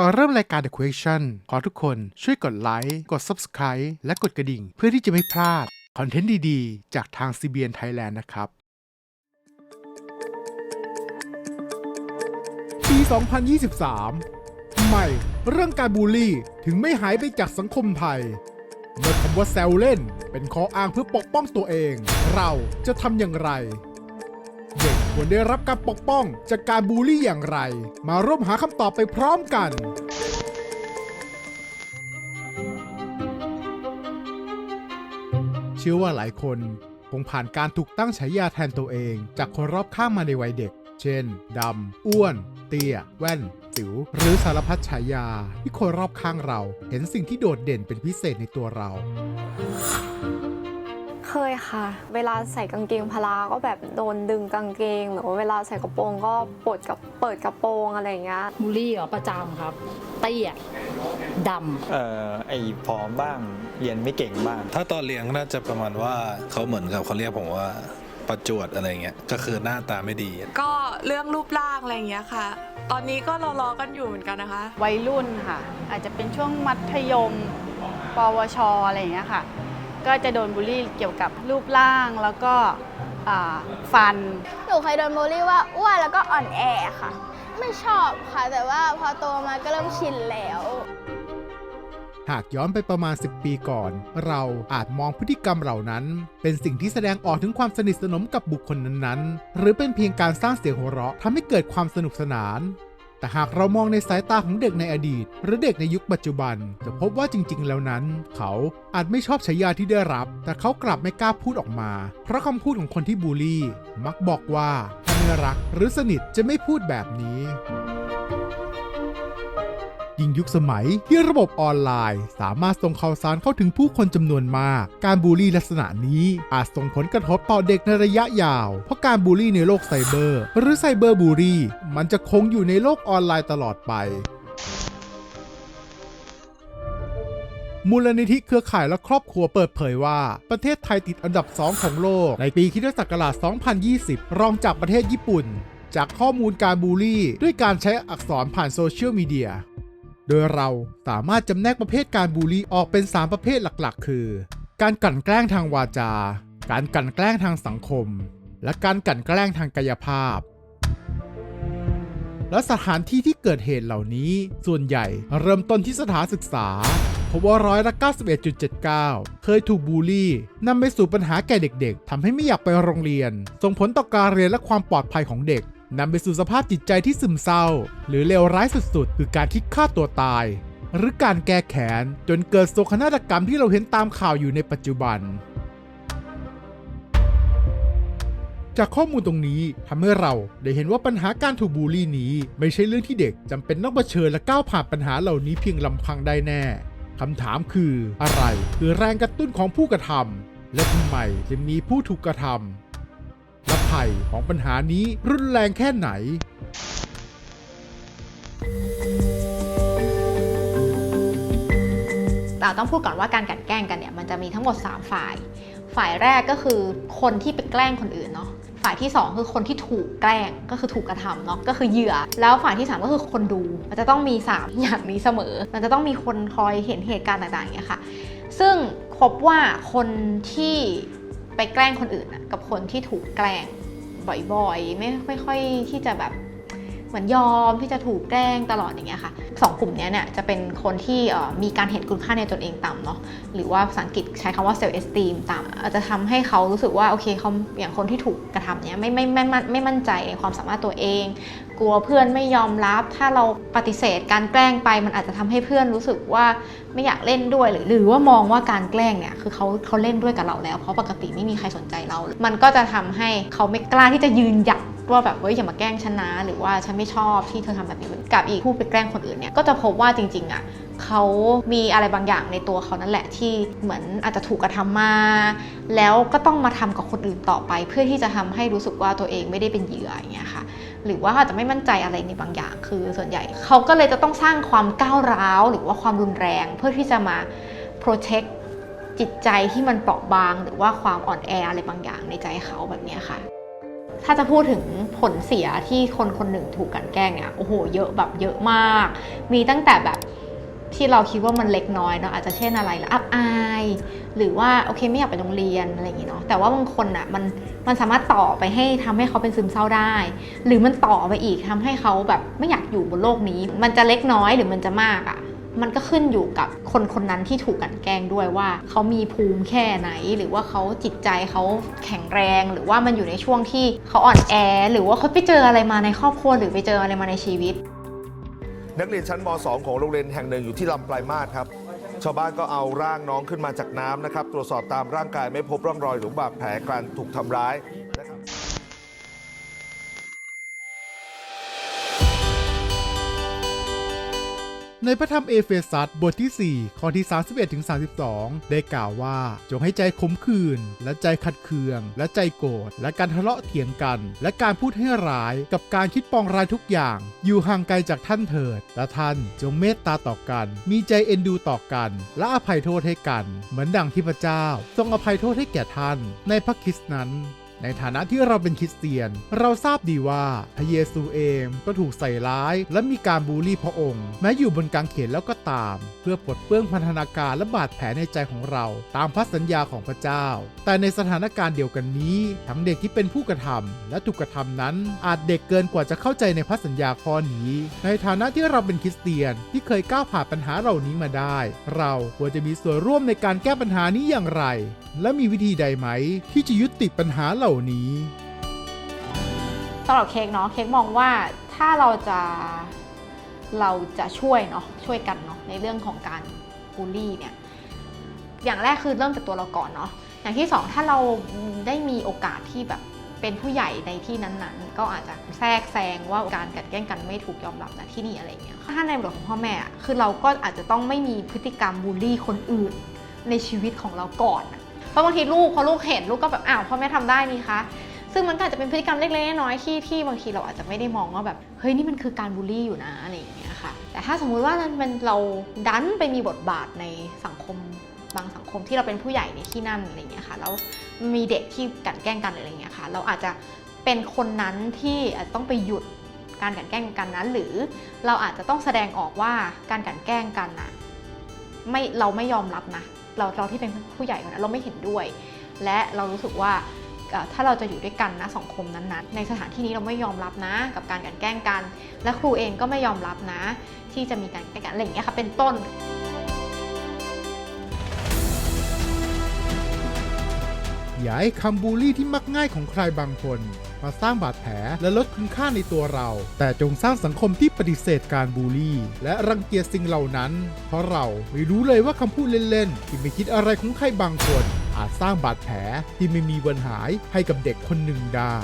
ก่อนเริ่มรายการ The Question ขอทุกคนช่วยกดไลค์ กด Subscribe และกดกระดิ่ง เพื่อที่จะไม่พลาด คอนเทนต์ดีๆ จากทาง CBN Thailand นะครับ ปี 2023ทำไมเรื่องการบูลลี่ถึงไม่หายไปจากสังคมไทย เมื่อคำว่าแซวเล่น เป็นข้ออ้างเพื่อปกป้องตัวเอง เราจะทำอย่างไร ควรได้รับการปกป้องจากการบูลลี่อย่างไร มาร่วมหาคำตอบไปพร้อมกันเชื่อว่าหลายคนคงผ่านการถูกตั้งฉายาแทนตัวเอง จากคนรอบข้างมาในวัยเด็ก เช่น ดำ อ้วน เตี้ย แว่น สิว หรือสารพัดฉายา ที่คนรอบข้างเรา เห็นสิ่งที่โดดเด่นเป็นพิเศษในตัวเรา เคยค่ะ เวลาใส่กางเกงพละก็แบบโดนดึงกางเกง หรือว่าเวลาใส่กระโปรงก็ปลดกับเปิดกระโปรงอะไรอย่างเงี้ยบูลลี่เหรอประจำครับเตี้ยดเอ่อไอ้ผอมบ้างเรียนไม่เก่งบ้าง ถ้าตอนเลี้ยงน่าจะประมาณว่าเขาเหมือนกับเขาเรียกผมว่าประจวดอะไรเงี้ยก็คือหน้าตาไม่ดี ก็เรื่องรูปร่างอะไรอย่างเงี้ยค่ะ ตอนนี้ก็รอรอๆกันอยู่เหมือนกันนะคะ วัยรุ่นค่ะ อาจจะเป็นช่วงมัธยม ปวชอะไรอย่างเงี้ยค่ะ ก็จะโดนบูลลี่เกี่ยวกับรูปร่างแล้วก็อ่าฟัน หนูเคยโดนบูลลี่ว่าอ้วนแล้วก็อ่อนแอค่ะ ไม่ชอบค่ะ แต่ว่าพอโตมาก็เริ่มชินแล้ว หากย้อนไปประมาณ 10 ปีก่อน เราอาจมองพฤติกรรมเหล่านั้น เป็นสิ่งที่แสดงออกถึงความสนิทสนมกับบุคคลนั้นๆ หรือเป็นเพียงการสร้างเสียงหัวเราะทำให้เกิดความสนุกสนาน แต่หากเรามองในสายตาของเด็กในอดีต หรือเด็กในยุคปัจจุบัน จะพบว่าจริง ๆ แล้วนั้น เขาอาจไม่ชอบฉายาที่ได้รับ แต่เขากลับไม่กล้าพูดออกมา เพราะคำพูดของคนที่บูลลี่ มักบอกว่าถ้าไม่รักหรือสนิทจะไม่พูดแบบนี้ ยุคสมัย ที่ระบบออนไลน์ สามารถส่งข่าวสารเข้าถึงผู้คนจำนวนมาก การบูลลี่ลักษณะนี้อาจส่งผลกระทบต่อเด็กในระยะยาว เพราะการบูลลี่ในโลกไซเบอร์ หรือไซเบอร์บูลลี่ มันจะคงอยู่ในโลกออนไลน์ตลอดไปมูลนิธิเครือข่ายและครอบครัวเปิดเผยว่า ประเทศไทยติดอันดับ 2 ของโลก ในปีคริสตศักราช 2020 รองจากประเทศญี่ปุ่น จากข้อมูลการบูลลี่ ด้วยการใช้อักษรผ่านโซเชียลมีเดีย โดยเราสามารถจำแนกประเภทการบูลลี่ออกเป็น 3 ประเภทหลักๆ คือ การกลั่นแกล้งทางวาจา การกลั่นแกล้งทางสังคม และการกลั่นแกล้งทางกายภาพ และสถานที่ที่เกิดเหตุเหล่านี้ ส่วนใหญ่เริ่มต้นที่สถานศึกษาพราะว่าร้อยละ91.79 เคยถูกบูลลี่นำไปสู่ปัญหาแก่เด็กๆทำให้ไม่อยากไปโรงเรียน ส่งผลต่อการเรียนและความปลอดภัยของเด็ก นำไปสู่สภาพจิตใจที่ซึมเศร้า หรือเลวร้ายสุดๆ คือการคิดฆ่าตัวตาย หรือการแก้แค้นจนเกิดโศกนาฏกรรมที่เราเห็นตามข่าวอยู่ในปัจจุบัน จากข้อมูลตรงนี้ทำให้เราได้เห็นว่าปัญหาการถูกบูลลี่นี้ ไม่ใช่เรื่องที่เด็กจำเป็นต้องเผชิญและก้าวผ่านปัญหาเหล่านี้เพียงลำพังได้แน่คำถามคืออะไรคือแรงกระตุ้นของผู้กระทำและทำไมจึงมีผู้ถูกกระทำ ภัยของปัญหานี้รุนแรงแค่ไหน เราต้องพูดก่อนว่าการกันแกล้งกันเนี่ยมันจะมีทั้งหมด 3 ฝ่าย ฝ่ายแรกก็คือคนที่ไปแกล้งคนอื่นเนาะฝ่ายที่ 2 คือคนที่ถูกแกล้งก็คือถูกกระทำเนาะก็คือเหยื่อ แล้วฝ่ายที่ 3 ก็คือคนดูมันจะต้องมี 3 อย่างนี้เสมอ มันจะต้องมีคนคอยเห็นเหตุการณ์ต่างๆอย่างเงี้ยค่ะ ซึ่งพบว่าคนที่ไปแกล้งคนอื่นกับคนที่ถูกแกล้ง บ่อยๆไม่ไม่ค่อยที่จะแบบเหมือนยอมที่จะถูกแกล้งตลอดอย่างเงี้ยค่ะ สองกลุ่มเนี้ยเนี่ยจะเป็นคนที่มีการเห็นคุณค่าในตนเองต่ำเนาะหรือว่าภาษาอังกฤษใช้คำว่า self esteem ต่ำอาจจะทำให้เขารู้สึกว่าโอเคเขาอย่างคนที่ถูกกระทำเนี้ยไม่ไม่ไม่ไม่ไม่มั่นใจในความสามารถตัวเอง กลัวเพื่อนไม่ยอมรับ ถ้าเราปฏิเสธการแกล้งไปมันอาจจะทำให้เพื่อนรู้สึกว่าไม่อยากเล่นด้วยหรือหรือว่ามองว่าการแกล้งเนี่ยคือเขาเขาเล่นด้วยกับเราแล้ว เพราะปกติไม่มีใครสนใจเรา มันก็จะทำให้เขาไม่กล้าที่จะยืนหยัด ว่าแบบเฮ้ยอย่ามาแกล้งฉันนะหรือว่าฉันไม่ชอบที่เธอทำแบบนี้กับอีกผู้ไปแกล้งคนอื่นเนี่ยก็จะพบว่าจริงๆอะเขามีอะไรบางอย่างในตัวเขานั่นแหละที่เหมือนอาจจะถูกกระทำมา แล้วก็ต้องมาทำกับคนอื่นต่อไป เพื่อที่จะทำให้รู้สึกว่าตัวเองไม่ได้เป็นเหยื่ออย่างเงี้ยค่ะ หรือว่าอาจจะไม่มั่นใจอะไรในบางอย่าง คือส่วนใหญ่เขาก็เลยจะต้องสร้างความก้าวร้าว หรือว่าความรุนแรง เพื่อที่จะมา protect จิตใจที่มันเปราะบาง หรือว่าความอ่อนแออะไรบางอย่างในใจเขาแบบเนี้ยค่ะ ถ้าจะพูดถึงผลเสียที่คนคนหนึ่งถูกกันแกล้งเนี่ยโอ้โหเยอะแบบเยอะมาก มีตั้งแต่แบบที่เราคิดว่ามันเล็กน้อยเนาะอาจจะเช่นอะไรละอับอาย หรือว่าโอเคไม่อยากไปโรงเรียนอะไรอย่างงี้เนาะแต่ว่าบางคนอะมันมันสามารถต่อไปให้ทำให้เขาเป็นซึมเศร้าได้ หรือมันต่อไปอีกทำให้เขาแบบไม่อยากอยู่บนโลกนี้ มันจะเล็กน้อยหรือมันจะมากอะ มันก็ขึ้นอยู่กับคนคนนั้นที่ถูกกันแกล้งด้วยว่าเขามีภูมิแค่ไหน หรือว่าเขาจิตใจเขาแข็งแรง หรือว่ามันอยู่ในช่วงที่เขาอ่อนแอ หรือว่าเขาไปเจออะไรมาในครอบครัวหรือไปเจออะไรมาในชีวิต นักเรียนชั้นม 2 ของโรงเรียนแห่งหนึ่งอยู่ที่ลำปลายมาศครับ ชาวบ้านก็เอาร่างน้องขึ้นมาจากน้ำนะครับ ตรวจสอบตามร่างกายไม่พบร่องรอยหรือบาดแผลการถูกทำร้าย ในพระธรรมเอเฟซัสบทที่ 4 ข้อที่ 31ถึง32 ได้กล่าวว่า จงให้ใจขมขื่นและใจขัดเคือง และใจโกรธและการทะเลาะเถียงกัน และการพูดให้ร้ายกับการคิดปองร้ายทุกอย่าง อยู่ห่างไกลจากท่านเถิดและท่านจงเมตตาต่อกัน มีใจเอ็นดูต่อกัน และอภัยโทษให้กัน เหมือนดังที่พระเจ้า ทรงอภัยโทษให้แก่ท่าน ในพระคริสต์นั้น ในฐานะที่เราเป็นคริสเตียน เราทราบดีว่าพระเยซูเองก็ถูกใส่ร้าย และมีการบูลลี่พระองค์ แม้อยู่บนกางเขนแล้วก็ตาม เพื่อปลดเปื้องพันธนาการและบาดแผลในใจของเรา ตามพระสัญญาของพระเจ้า แต่ในสถานการณ์เดียวกันนี้ ทั้งเด็กที่เป็นผู้กระทำและถูกกระทำนั้น อาจเด็กเกินกว่าจะเข้าใจในพระสัญญาข้อนี้ ในฐานะที่เราเป็นคริสเตียนที่เคยก้าวผ่านปัญหาเหล่านี้มาได้ เราควรจะมีส่วนร่วมในการแก้ปัญหานี้อย่างไร และมีวิธีใดไหม ที่จะยุติปัญหาเหล่านี้สำหรับเค้กเนาะเค้กมองว่าถ้าเราจะเราจะช่วยเนาะช่วยกันเนาะในเรื่องของการบูลลี่เนี่ยอย่างแรกคือเริ่มจากตัวเราก่อนเนาะอย่างที่สองถ้าเราได้มีโอกาสที่แบบเป็นผู้ใหญ่ในที่นั้นๆ ก็อาจจะแทรกแซงว่าการกัดแกล้งกันไม่ถูกยอมรับนะที่นี่อะไรเงี้ยถ้าในบทของพ่อแม่อะคือเราก็อาจจะต้องไม่มีพฤติกรรมบูลลี่คนอื่นในชีวิตของเราก่อนอ ราะบางทีลูกพอลูกเห็นลูกก็แบบอ้าวพ่อแม่ทำได้นี่คะซึ่งมันก็อาจจะเป็นพฤติกรรมเล็กๆน้อยๆที่ที่บางทีเราอาจจะไม่ได้มองว่าแบบเฮ้ยนี่มันคือการบูลลี่อยู่นะอะไรอย่างเงี้ยค่ะ แต่ถ้าสมมุติว่ามันเราดันไปมีบทบาทในสังคมบางสังคมที่เราเป็นผู้ใหญ่ในที่นั่นอะไรเงี้ยค่ะแล้วมีเด็กที่กันแกล้งกันอะไรเงี้ยค่ะ เราอาจจะเป็นคนนั้นที่ต้องไปหยุดการกันแกล้งกันนั้น หรือเราอาจจะต้องแสดงออกว่าการกันแกล้งกันนะไม่เราไม่ยอมรับนะ เราเราที่เป็นผู้ใหญ่คนนั้นเราไม่เห็นด้วย และเรารู้สึกว่าถ้าเราจะอยู่ด้วยกันนะสังคมนั้นๆ ในสถานที่นี้เราไม่ยอมรับนะ กับการกันแกล้งกัน และครูเองก็ไม่ยอมรับนะ ที่จะมีการแกล้งกันอะไรอย่างเงี้ยค่ะเป็นต้นอย่าให้คำบูลลี่ที่มักง่ายของใครบางคน มาสร้างบาดแผลและลดคุณค่าในตัวเรา แต่จงสร้างสังคมที่ปฏิเสธการบูลลี่ และรังเกียจสิ่งเหล่านั้น เพราะเราไม่รู้เลยว่าคำพูดเล่นๆที่ไม่คิดอะไรของใครบางคน อาจสร้างบาดแผลที่ไม่มีวันหายให้กับเด็กคนหนึ่งได้